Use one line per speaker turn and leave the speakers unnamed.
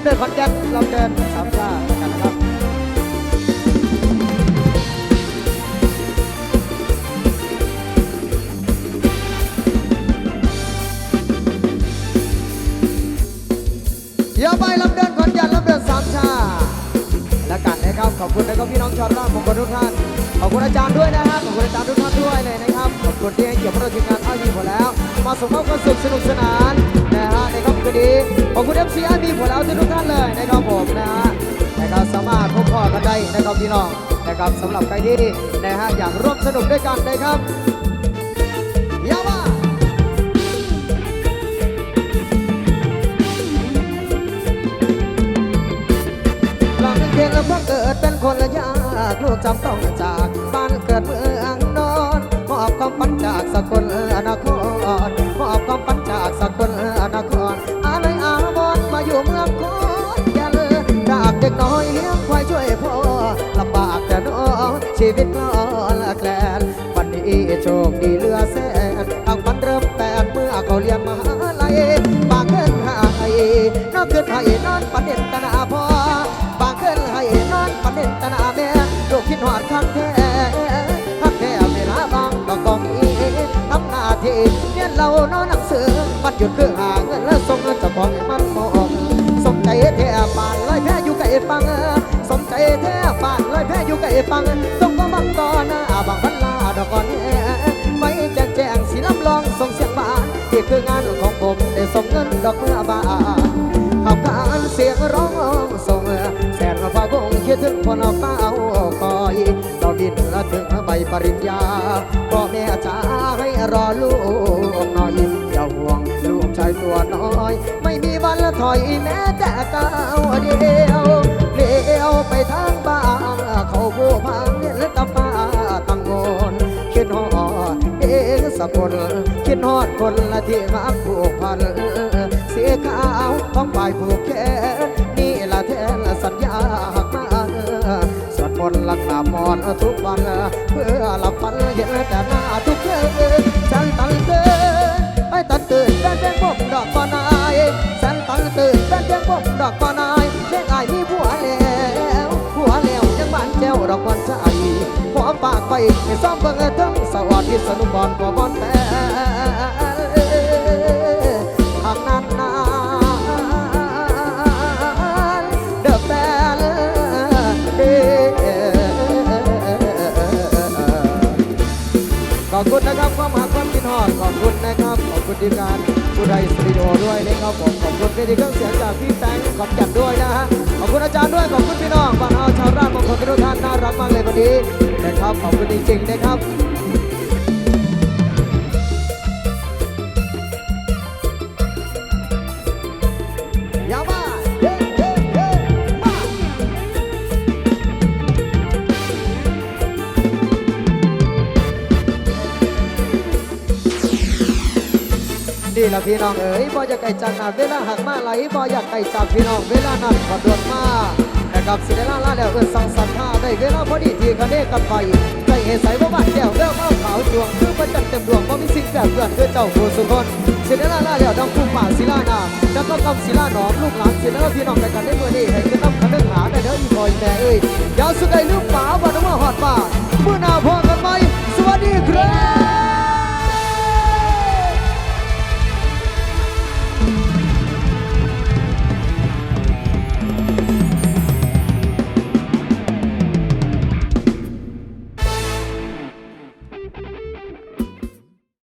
ำเดินขอนแก่นลำเดินสามชากันนะครับเดี๋ยวไปลำเดินขอนแก่นลำเดินสามชาและกันนะครับขอบคุณนะครับพี่น้องชาวร่างมงคลทุกท่านขอบคุณอาจารย์ด้วยนะฮะขอบคุณอาจารย์ทุกท่านด้วยเลยนะครับขอบคุณที่ให้เกียรติพวกเราทีมงานท่ามีผลแล้ว มาสมทบความสุขสนุกสนาน อบคุณเอฟซีมีผลแล้วทุกท่านเลยนะครับผมนะฮะนะครับสามารถพบพ่อกันได้นะครับพี่น้องนะครับสำหรับใครที่นะฮะอยากร่วมสนุกด้วยกันนะครับยาว่าหลังเพียงแล้วก็เกิดเป็นคนละยากลูกจำต้องจากบ้านเกิดเมืองนอนมอบความฝันจากสกลนครมอบความฝัน ด็กน้อยเลี้ยงควายช่วยพ่อลำบากแต่น้องชีวิตก็ละแกลนวันนี้โชคดีเหลือแสนทางฝันเริ่มแปลนเมื่อเขาเรียนมหาลัยบางเงินหายนอกเกินให้นอนประเด็นตนาพ่อบางคืนให้นอนปันเด่นตาหนาแม่ลูกคิดหอดข้างแท้พักแค่เวลาบางก็กองอีทำหน้าที่เรียนเรานอนหนังสือวันหยุดคือหาเงินและส่งเงินจะของให้มันมองสมใจแท้ปาน ฟัง สมใจแท้ปานลอยแพ้อยู่ไกล้ฟังต้องก็บังต่อหน้าบางวันลาดอกก่อนแน่ไว้แจ้งแจ้งสีลำลองส่งเสียงบานที่คืองานของผมได้ส่งเงินดอกเมื่อบานขับการเสียงร้องส่งแสนฟ้าวงคิดถึงคนเอเฝ้าคอยเราดินละถึงใบปริญญาพ่อแม่จ้าให้รอลูกหน่อยอย่าห่วงลูกชายตัวน้อย ไม่มีวันละถอยแม้แต่ก้าวเดียว คน คิดฮอดคนละที่รักผูกพันเสียขาวของไปผูกแขนนี่ละแทนสัญญาหักมาสวดมนต์รักษามอนทุกวัน เพื่อหลับฝันเห็นแต่หน้าทุกคืน ปากไปให้ซ้อมเบิ่งเทั้งสวัสดีสนุกบอลกอบอลแต่ทางนั้นนานเดอะแฟนขอบคุณนะครับความหาก คิดฮอดขอบคุณนะครับ ขอบคุณทีมงานผู้ไดสตูดิโอด้วยนะครับผมขอบคุณเวทีเครื่องเสียงจากพี่แตงขอบจัดด้วยนะฮะ ขอบคุณอาจารย์ด้วย ขอบคุณพี่น้องบ้านเฮาชาวราชมงคลทุกท่านน่ารักมากเลยวันนี้นะครับ ขอบคุณจริงๆนะครับ นี่ละพี่น้องเอ๋ยบ่อยากไก่จังนาเวลาหักมาไหลบ่อยากไก่จากพี่น้องเวลานั้นขอดวนมานะครับสิได้ล่าล่าแล้วเอิ้นสังสรรค์ท่าได้เวลาพอดีที่กันเด้กับไปใจเหตุใสบ่บ้านแก้วแววเมาขาวจวงคือประจันเต็มดวงบ่มีสิ่งแปรเปื้อนคือเจ้าผู้สุคนสิได้ล่าล่าแล้วดองคู่ป่าศิลานาแล้วก็กำศิลาหนอมลูกหลานสิได้พี่น้องกันกันได้เมื่อนี้ให้ขึ้นนำคันเดินหาได้เด้ออีบอยแม่เอ้ยยาวสุดใดลืมป่าบ่ต้องมาหอดป่าเมื่อนาพอ